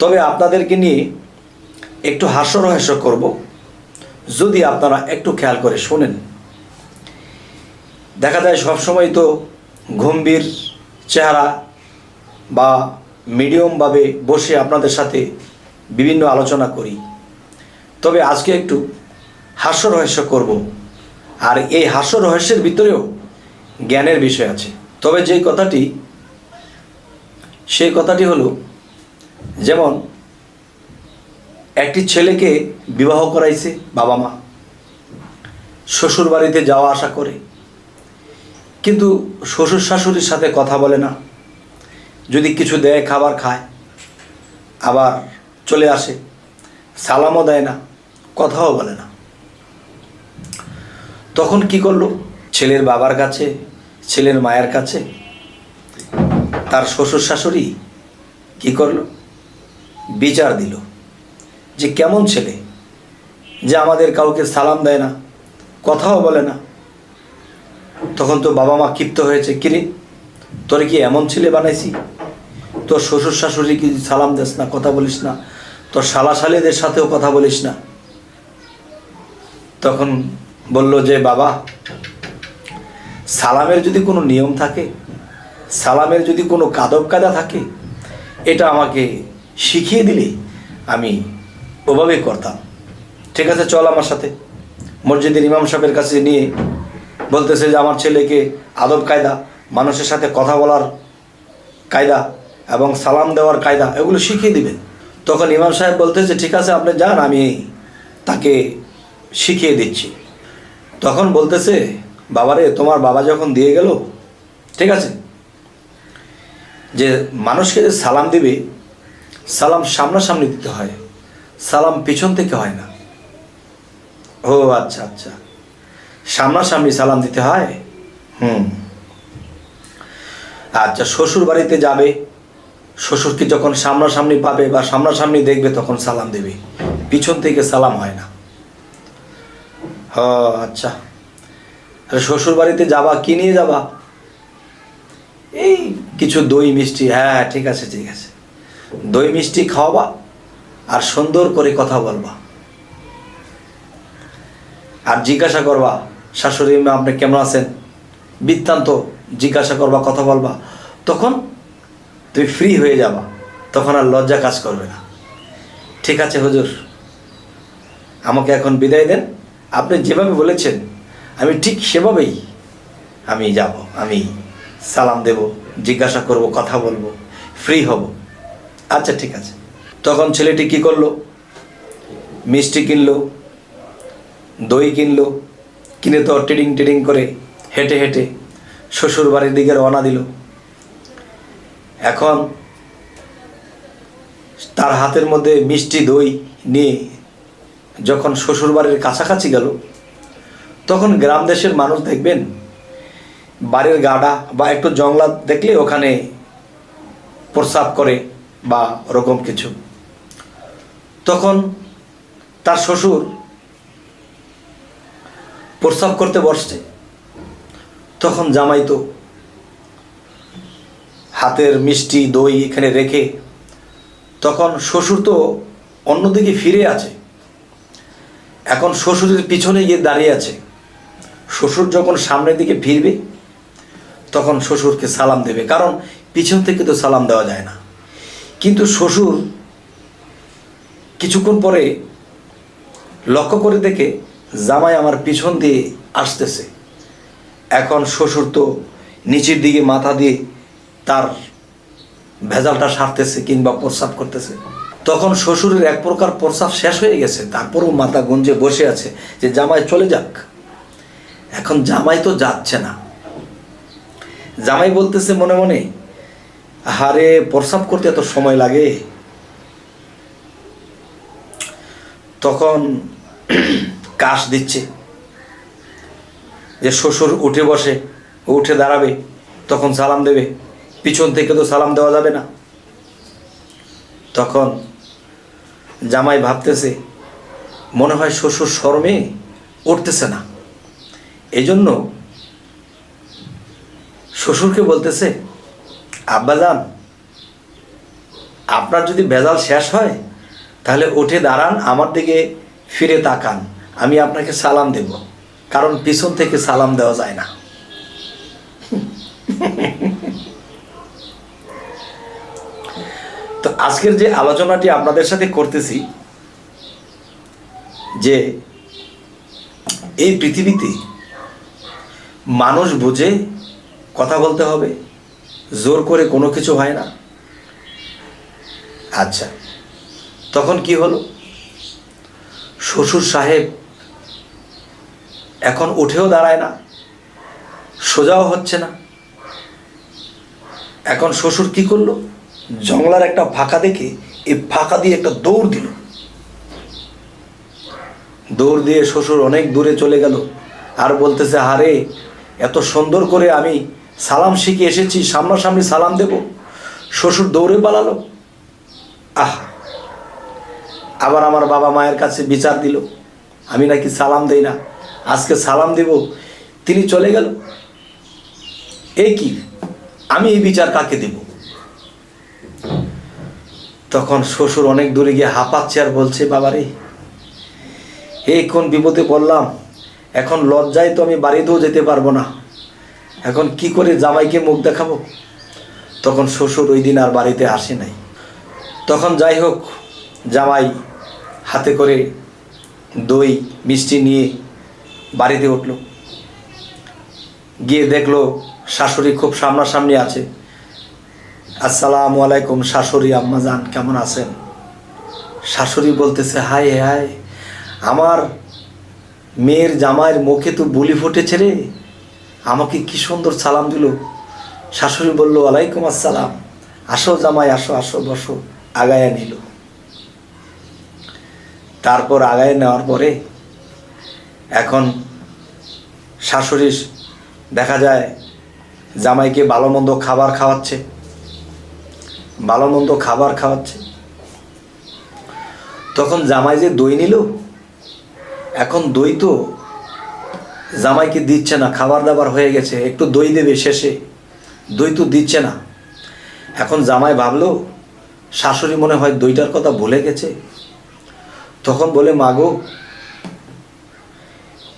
তবে আপনাদেরকে নিয়ে একটু হাস্যরহস্য করব। যদি আপনারা একটু খেয়াল করে শোনেন। দেখা যায় সবসময় তো গম্ভীর চেহারা বা মিডিয়ামভাবে বসে আপনাদের সাথে বিভিন্ন আলোচনা করি। তবে আজকে একটু হাস্য রহস্য করব। আর এই হাস্য রহস্যের ভিতরেও জ্ঞানের বিষয় আছে। তবে যে কথাটি সেই কথাটি হলো যেমন, একটি ছেলেকে বিবাহ করাইছে বাবা মা। শ্বশুর বাড়িতে যাওয়া আসা করে। কিন্তু শ্বশুর শাশুড়ির সাথে কথা বলে না। যদি কিছু দেয়, খাবার খায়, আবার চলে আসে, সালামও দেয় না, কথাও বলে না। তখন কি করল? ছেলের বাবার কাছে, ছেলের মায়ের কাছে, তার শ্বশুর শাশুড়ি কি করল? বিচার দিল যে কেমন ছেলে যে আমাদের কাউকে সালাম দেয় না, কথাও বলে না। তখন তো বাবা মা ক্ষিপ্ত হয়েছে কিরে তোরে কি এমন ছেলে বানাইছি? তোর শ্বশুর শাশুড়ি কি সালাম দেস না, কথা বলিস না? তোর শালা শালিদের সাথেও কথা বলিস না? তখন বলল যে, বাবা, সালামের যদি কোনো নিয়ম থাকে, সালামের যদি কোনো কাদব কাদা থাকে, এটা আমাকে শিখিয়ে দিলে আমি ওভাবেই করতাম। ঠিক আছে, চল আমার সাথে। মসজিদের ইমাম সাহেবের কাছে নিয়ে বলতেছে যে, আমার ছেলেকে আদব কায়দা, মানুষের সাথে কথা বলার কায়দা এবং সালাম দেওয়ার কায়দা, এগুলো শিখিয়ে দিবেন তখন ইমাম সাহেব বলতেছে, ঠিক আছে, আপনি যান, আমি তাকে শিখিয়ে দিচ্ছি। তখন বলতেছে, বাবারে, তোমার বাবা যখন দিয়ে গেল, ঠিক আছে, যে মানুষকে সালাম দিবে সালাম সামনাসামনি দিতে হয়। সালাম পিছন থেকে হয় না। ও আচ্ছা আচ্ছা। সামনাসামনি সালাম দিতে হয়? হুম। আচ্ছা শ্বশুর বাড়িতে যাবে শ্বশুরকে যখন সামনাসামনি পাবে বা সামনাসামনি দেখবে, তখন সালাম দেবে। পিছন থেকে সালাম হয় না। হ আচ্ছা। শ্বশুর বাড়িতে যাবা, কি নিয়ে যাবা? এই কিছু দই, মিষ্টি। হ্যাঁ হ্যাঁ ঠিক আছে ঠিক আছে। দই মিষ্টি খাওয়াবা আর সুন্দর করে কথা বলবা। আর জিজ্ঞাসা করবা, শাশুড়ি মা, আপনি কেমন আছেন? বৃত্তান্ত জিজ্ঞাসা করবা, কথা বলবা। তখন তুমি ফ্রি হয়ে যাবা। তখন আর লজ্জা কাজ করবে না। ঠিক আছে হুজুর, আমাকে এখন বিদায় দেন। আপনি যেভাবে বলেছেন, আমি ঠিক সেভাবেই আমি যাব। আমি সালাম দেব, জিজ্ঞাসা করব, কথা বলব ফ্রি হব। আচ্ছা ঠিক আছে। তখন ছেলেটি কি করল? মিষ্টি কিনলো, দই কিনলো, কিনে তো টেডিং টেডিং করে হেঁটে হেঁটে শ্বশুর বাড়ির দিকে রওনা দিল। এখন তার হাতের মধ্যে মিষ্টি, দই নিয়ে যখন শ্বশুর বাড়ির কাছাকাছি গেল, তখন গ্রাম দেশের মানুষ দেখবেন, বাড়ির গাডা বা একটু জংলা দেখলে ওখানে প্রস্রাব করে। বা ওরকম কিছু। তখন তার শ্বশুর প্রস্রাব করতে বসছে। তখন জামাই তো হাতের মিষ্টি, দই এখানে রেখে তখন শ্বশুর তো অন্যদিকে ফিরে আছে। এখন শ্বশুরের পিছনে গিয়ে দাঁড়িয়ে আছে। শ্বশুর যখন সামনের দিকে ফিরবে, তখন শ্বশুরকে সালাম দেবে। কারণ পিছন থেকে তো সালাম দেওয়া যায় না। কিন্তু শ্বশুর কিছুক্ষণ পরে লক্ষ্য করে দেখে জামাই আমার পিছন দিয়ে আসতেছে। এখন শ্বশুর তো নিচের দিকে মাথা দিয়ে তার ভেজালটা সারতেছে কিংবা প্রস্রাব করতেছে। তখন শ্বশুরের এক প্রকার প্রস্রাব শেষ হয়ে গেছে। তারপরও মাথা গুঞ্জে বসে আছে যে, জামাই চলে যাক। এখন জামাই তো যাচ্ছে না। জামাই বলতেছে মনে মনে হারে প্রস্রাব করতে এত সময় লাগে? তখন কাশ দিচ্ছে। যে শ্বশুর উঠে বসে উঠে দাঁড়াবে, তখন সালাম দেবে। পিছন থেকে তো সালাম দেওয়া যাবে না। তখন জামাই ভাবতেছে, মনে হয় শ্বশুর শরমে উঠতেছে না। এই জন্য শ্বশুরকে বলতেছে আব্বাজান আপনার যদি ভেজাল শেষ হয়, তাহলে উঠে দাঁড়ান, আমার দিকে ফিরে তাকান। আমি আপনাকে সালাম দেব, কারণ পিছন থেকে সালাম দেওয়া যায় না। তো আজকের যে আলোচনাটি আপনাদের সাথে করতেছি, যে এই পৃথিবীতে মানুষ বুঝে কথা বলতে হবে। জোর করে কোনো কিছু হয় না। আচ্ছা তখন কি হলো? শ্বশুর সাহেব এখন উঠেও দাঁড়ায় না, সোজাও হচ্ছে না। এখন শ্বশুর কি করল? জংলার একটা ফাঁকা দেখে এই ফাঁকা দিয়ে একটা দৌড় দিল। দৌড় দিয়ে শ্বশুর অনেক দূরে চলে গেল আর বলতেছে, আরে, এত সুন্দর করে আমি সালাম শিখে এসেছি, সামনাসামনি সালাম দেব। শ্বশুর দৌড়ে পালালো। আহ, আবার আমার বাবা মায়ের কাছে বিচার দিল। আমি নাকি সালাম দেই না, আজকে সালাম দেব। তিনি চলে গেল। এই কি? আমি এই বিচার কাকে দেব? তখন শ্বশুর অনেক দূরে গিয়ে হাঁপাচ্ছে আর বলছে, বাবারে এই কোন বিপদে পড়লাম? এখন লজ্জায় তো আমি বাড়িতেও যেতে পারব না। এখন কি করে জামাইকে মুখ দেখাবো? তখন শ্বশুর ওই দিন আর বাড়িতে আসে নাই। তখন যাই হোক, জামাই হাতে করে দই, মিষ্টি নিয়ে বাড়িতে উঠল। গিয়ে দেখল শাশুড়ি খুব সামনাসামনি আছে। আসসালামু আলাইকুম শাশুড়ি, আম্মা জান, কেমন আছেন? শাশুড়ি বলতেছে, হায় হায়, আমার মেয়ের জামাইয়ের মুখে তো বুলি ফুটেছে রে। আমাকে কি সুন্দর সালাম দিল? শাশুড়ি বলল ওয়ালাইকুম আসসালাম। আসো জামাই, আসো আসো, বসো। আগায়া নিল। তারপর আগায় নেওয়ার পরে এখন শাশুড়ি দেখা যায়, জামাইকে ভালো মন্দ খাবার খাওয়াচ্ছে। ভালো মন্দ খাবার খাওয়াচ্ছে। তখন জামাই যে দই নিল, এখন দই তো জামাইকে দিচ্ছে না খাবার দাবার হয়ে গেছে, একটু দই দেবে শেষে। দই তো দিচ্ছে না। এখন জামাই ভাবলো, শাশুড়ি মনে হয় দইটার কথা ভুলে গেছে। তখন বলে মাগো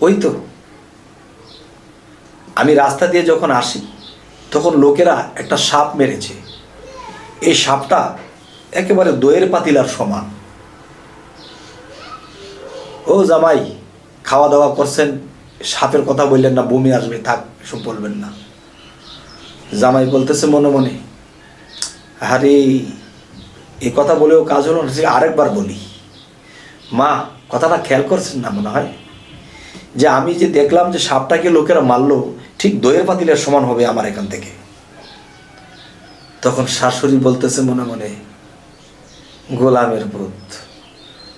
ওই তো, আমি রাস্তা দিয়ে যখন আসি, তখন লোকেরা একটা সাপ মেরেছে। এই সাপটা একেবারে দইয়ের পাতিলার সমান। ও জামাই, খাওয়া দাওয়া করছেন সাপের কথা বললেন না, বমি আসবে, থাক, এসব বলবেন না। জামাই বলতেছে মনে মনে, আরে, এ কথা বলেও কাজ হলো না আরেকবার বলি। মা, কথাটা খেয়াল করছেন না মনে হয়? যে আমি যে দেখলাম যে সাপটাকে লোকেরা মারলো, ঠিক দইয়ের পাতিলের সমান হবে আমার এখান থেকে। তখন শাশুড়ি বলতেছে মনে মনে, গোলামের ভূত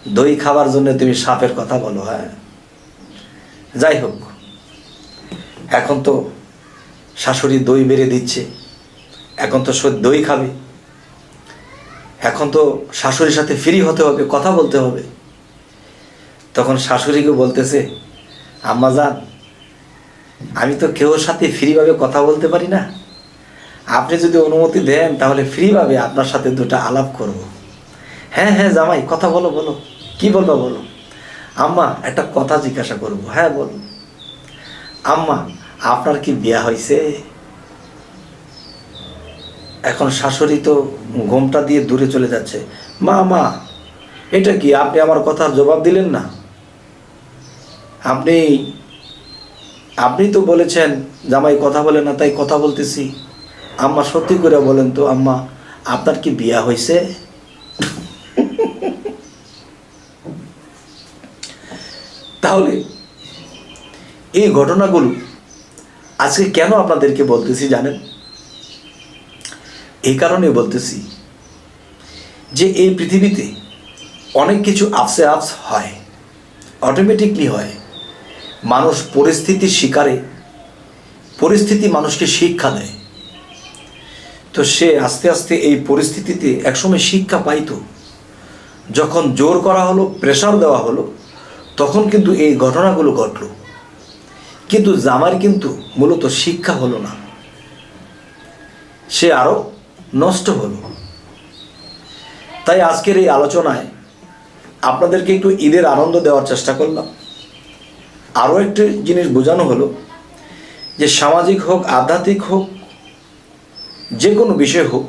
দই খাবার জন্য তুমি সাপের কথা বলো হ্যাঁ? যাই হোক, এখন তো শাশুড়ি দই বেড়ে দিচ্ছে, এখন তো দই খাবে, এখন তো শাশুড়ির সাথে ফ্রি হতে হবে, কথা বলতে হবে। তখন শাশুড়িকে বলতেছে, আম্মা যান, আমি তো কেউর সাথে ফ্রিভাবে কথা বলতে পারি না। আপনি যদি অনুমতি দেন, তাহলে ফ্রিভাবে আপনার সাথে দুটো আলাপ করব। হ্যাঁ হ্যাঁ জামাই, কথা বলো বলো। কি বলব বলো? আম্মা, একটা কথা জিজ্ঞাসা করব। হ্যাঁ বলুন। আম্মা, আপনার কি বিয়া হয়েছে এখন শাশুড়ি তো ঘোমটা দিয়ে দূরে চলে যাচ্ছে। মা মা, এটা কি আপনি আমার কথার জবাব দিলেন না? আপনি আপনি তো বলেছেন, জামাই কথা বলে না, তাই কথা বলতেছি। আম্মা, সত্যি করে বলেন তো, আম্মা, আপনার কি বিয়া হয়েছে তাহলে? এই ঘটনাগুলো আজকে কেন আপনাদেরকে বলতেছি জানেন? এই কারণে বলতেছি যে এই পৃথিবীতে অনেক কিছু আপসে আপস হয় অটোমেটিকলি হয়। মানুষ পরিস্থিতির শিকারে, পরিস্থিতি মানুষকে শিক্ষা দেয়। তো সে আস্তে আস্তে এই পরিস্থিতিতে একসময় শিক্ষা পাইতো। যখন জোর করা হলো প্রেশার দেওয়া হলো তখন কিন্তু এই ঘটনাগুলো ঘটলো। কিন্তু জামার কিন্তু মূলত শিক্ষা হলো না। সে আরও নষ্ট হলো। তাই আজকের এই আলোচনায় আপনাদেরকে একটু ঈদের আনন্দ দেওয়ার চেষ্টা করলাম। আরও একটি জিনিস বোঝানো হলো যে সামাজিক হোক, আধ্যাত্মিক হোক, যে কোনো বিষয় হোক,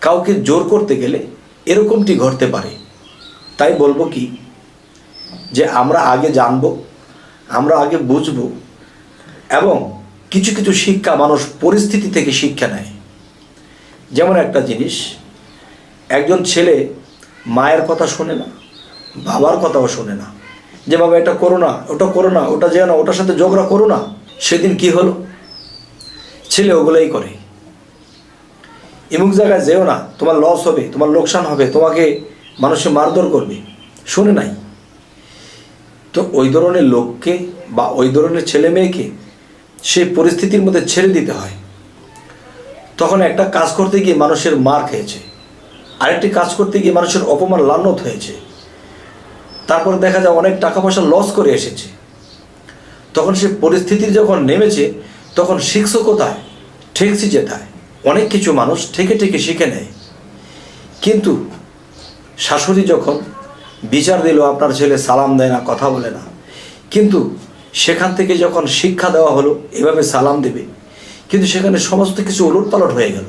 কাউকে জোর করতে গেলে এরকমটি ঘটতে পারে। তাই বলব কি যে আমরা আগে জানব, আমরা আগে বুঝব এবং কিছু কিছু শিক্ষা মানুষ পরিস্থিতি থেকে শিক্ষা নেয়। যেমন একটা জিনিস, একজন ছেলে মায়ের কথা শোনে না, বাবার কথাও শোনে না। যে বাবা এটা করো না ওটা করো না ওটা যেও না, ওটার সাথে ঝগড়া করো না, সেদিন কি হলো? ছেলে ওগুলোই করে। এমুক জায়গায় যেও না, তোমার লস হবে, তোমার লোকসান হবে, তোমাকে মানুষে মারধর করবে। শুনে নাই? তো ওই ধরনের লোককে বা ওই ধরনের ছেলে মেয়েকে সেই পরিস্থিতির মধ্যে ছেড়ে দিতে হয়। তখন একটা কাজ করতে গিয়ে মানুষের মার খেয়েছে। আরেকটি কাজ করতে গিয়ে মানুষের অপমান লান্নত হয়েছে। তারপরে দেখা যায় অনেক টাকা পয়সা লস করে এসেছে। তখন সে পরিস্থিতির যখন নেমেছে, তখন শিখছো কোথায়? ঠেকছি যেটায় অনেক কিছু মানুষ ঠেকে ঠেকে শিখে নেয়। কিন্তু শাশুড়ি যখন বিচার দিল আপনার ছেলে সালাম দেয় না, কথা বলে না। কিন্তু সেখান থেকে যখন শিক্ষা দেওয়া হলো, এভাবে সালাম দেবে। কিন্তু সেখানে সমস্ত কিছু উলটপালট হয়ে গেল।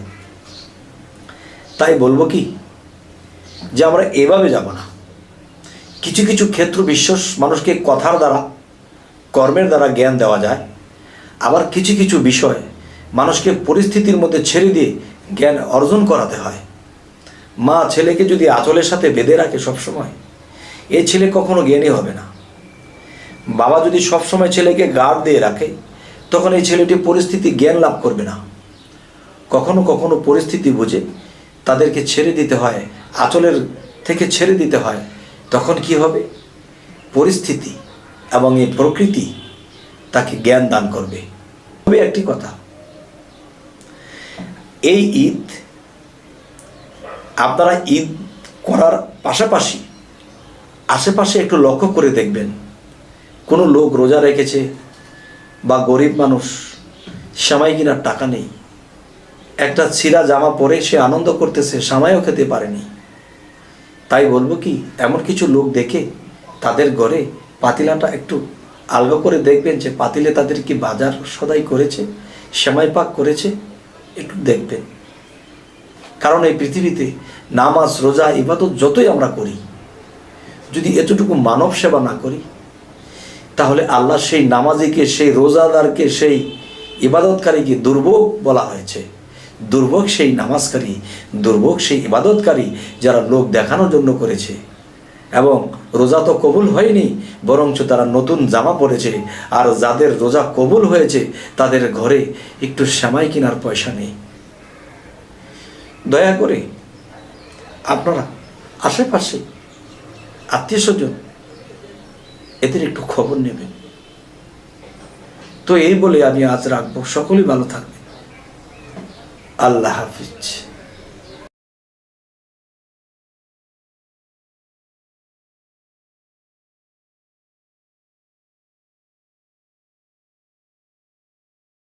তাই বলব কি, যে আমরা এভাবে যাব না। কিছু কিছু ক্ষেত্র বিশ্বাস মানুষকে কথার দ্বারা, কর্মের দ্বারা জ্ঞান দেওয়া যায়। আবার কিছু কিছু বিষয় মানুষকে পরিস্থিতির মধ্যে ছেড়ে দিয়ে জ্ঞান অর্জন করাতে হয়। মা ছেলেকে যদি আচলের সাথে বেঁধে রাখে সবসময় এই ছেলে কখনো জ্ঞানী হবে না। বাবা যদি সবসময় ছেলেকে গার্ড দিয়ে রাখে, তখন এই ছেলেটি পরিস্থিতি জ্ঞান লাভ করবে না। কখনো কখনো পরিস্থিতি বুঝে তাদেরকে ছেড়ে দিতে হয়, আঁচলের থেকে ছেড়ে দিতে হয়। তখন কি হবে? পরিস্থিতি এবং এই প্রকৃতি তাকে জ্ঞান দান করবে। তবে একটি কথা, এই ঈদ আপনারা ঈদ করার পাশাপাশি আশেপাশে একটু লক্ষ্য করে দেখবেন। কোনো লোক রোজা রেখেছে বা গরিব মানুষ, সামাই কিনার টাকা নেই। একটা ছিঁড়া জামা পরে সে আনন্দ করতেছে, সামাইও খেতে পারেনি। তাই বলব কি, এমন কিছু লোক দেখে তাদের ঘরে পাতিলাটা একটু আলগা করে দেখবেন যে পাতিলে তাদের কি বাজার সদাই করেছে, সেমাই পাক করেছে, একটু দেখবেন। কারণ এই পৃথিবীতে নামাজ, রোজা, ইবাদত যতই আমরা করি যদি এতটুকু মানব সেবা না করি, তাহলে আল্লাহ সেই নামাজিকে, সেই রোজাদারকে, সেই ইবাদতকারীকে দুর্ভোগ বলা হয়েছে। দুর্ভোগ সেই নামাজকারী, দুর্ভোগ সেই ইবাদতকারী যারা লোক দেখানোর জন্য করেছে। এবং রোজা তো কবুল হয়নি, বরঞ্চ তারা নতুন জামা পরেছে। আর যাদের রোজা কবুল হয়েছে, তাদের ঘরে একটু সেমাই কেনার পয়সা নেই। দয়া করে আপনারা, আশেপাশে আত্মীয় স্বজন, এদের একটু খবর নেবেন তো এই বলে আমি আজ রাখব। সকলেই ভালো থাকবে আল্লাহ হাফিজ।